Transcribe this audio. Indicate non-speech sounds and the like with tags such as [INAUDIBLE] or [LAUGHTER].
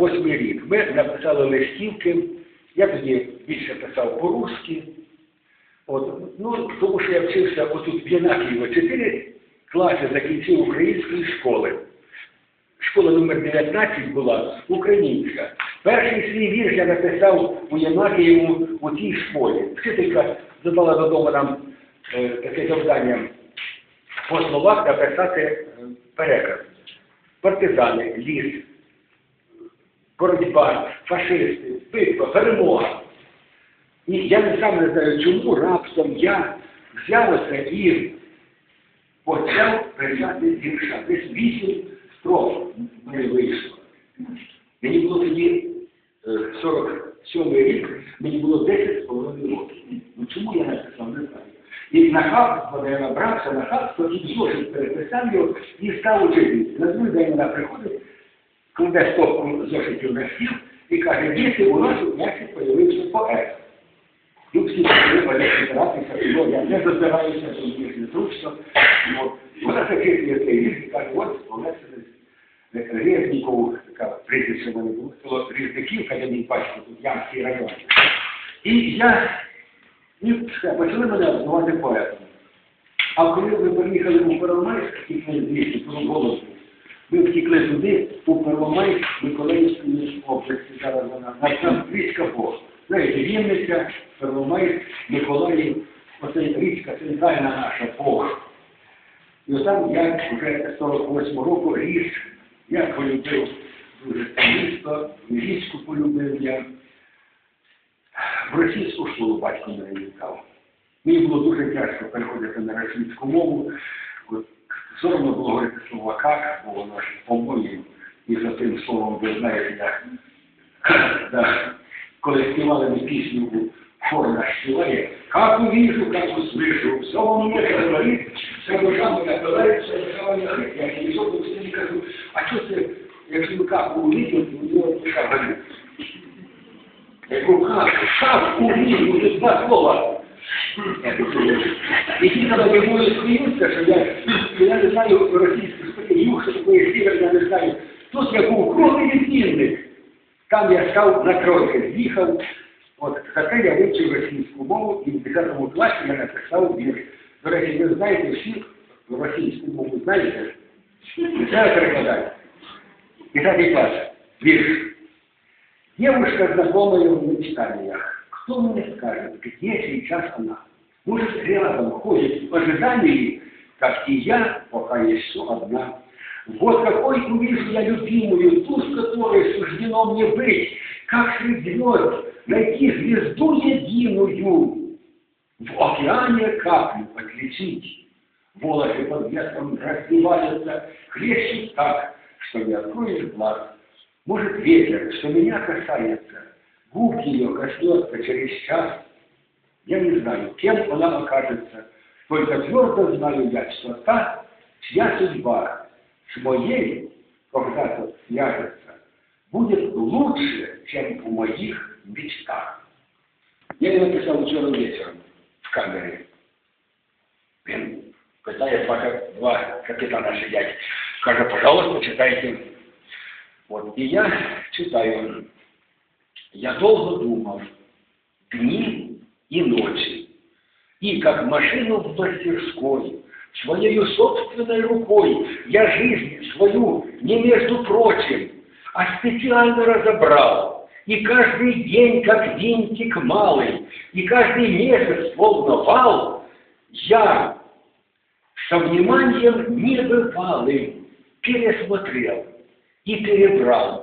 48 рік. Ми написали листівки, я тоді більше писав по-русски. Ну, тому що я вчився отут в Єнакієво 4 класи закінчив української школи. Школа номер 19 була українська. Перший свій вірш я написав у Єнакієву у тій школі. Вчителька задала додому нам е, таке завдання по словах написати е, переказ. Партизани, ліс, боротьба, фашисти, битва, перемога. І я не сам не знаю, чому раптом я взяв оце і почав писати вірша. Десь вісім строф мені вийшло. Мені було тоді е, 47 рік, мені було 10 з половиною років. Ну чому я написав, не знаю. І нахабство, де я набрався, нахабство, і зошит переписав його і став учитися. На другий день вона приходить, кладе стопку зошитів на стіл і каже, діти, у нас у класі появився поет. Ну, всі треба старатися, бо я не забираюся, то мені незручно. От. Вона зачитує цей вірш і каже, от Олексій Резніков, така прізвище мене було, Різниківка, я не бачу, тут Ямський район. І я, і почали мене обзивати поетом. А коли ми приїхали у Первомайськ, і ми звідси, було голос, ми втікли туди, у Первомайськ, Миколаївської області, зараз вона, на там річка Бог. Знаєте, Вінниця, Первомайськ, Миколаїв, оце річка центральна наша Бог. І отам я вже 48 року ріс, я полюбив дуже місто, річку полюбив я. В російську школу батько мене віддав. Мені було дуже тяжко переходити на російську мову. От, соромно було говорити слово как, бо воно ж по-моєму, і за тим словом ви знаєте, як [CLEARS THROAT] да, коли співали ми пісню Хорна співає, как увижу, как услышу, все во мне говорит, вся душа моя говорит, вся душа моя говорит. Я не то все не кажу, а що це, якщо ви как увидел, то у нього душа болить. Я говорю, как? Как увидел? Тут два слова. Які там вимовою сміються, що я, я не знаю статтю, що такої сівер, я не знаю. Тут я був круглий відмінник. Там я став на тройки, з'їхав. От таке я вивчив російську мову і в 10 класі я написав вірш. До речі, ви знаєте, всі російську мову знаєте? Це перекладати. 10 клас. Вірш. Девушка, знакомая в мечтаниях, кто мне скажет, где сейчас она? Может, рядом ходит в ожидании, как и я, пока еще одна. Вот какой увижу я любимую, ту, с которой суждено мне быть, как среди звезд найти звезду единую, в океане каплю отличить. Волосы под ветром раздеваются, хлещут так, что не откроешь глаз. Может, ветер, что меня касается, губ ее коснется через час. Я не знаю, кем она окажется, только твердо знаю я, что та, чья судьба с моей когда-то свяжется, будет лучше, чем у моих мечтах. Я ее написал вчера вечером в камере. Він питає, пока два капітана сидять. Каже, пожалуйста, читайте. Вот, и я читаю. Я долго думал, дни и ночи, и как машину в мастерской, своей собственной рукой я жизнь свою не между прочим, а специально разобрал. И каждый день, как винтик малый, и каждый месяц, словно вал, я со вниманием небывалым пересмотрел и перебрал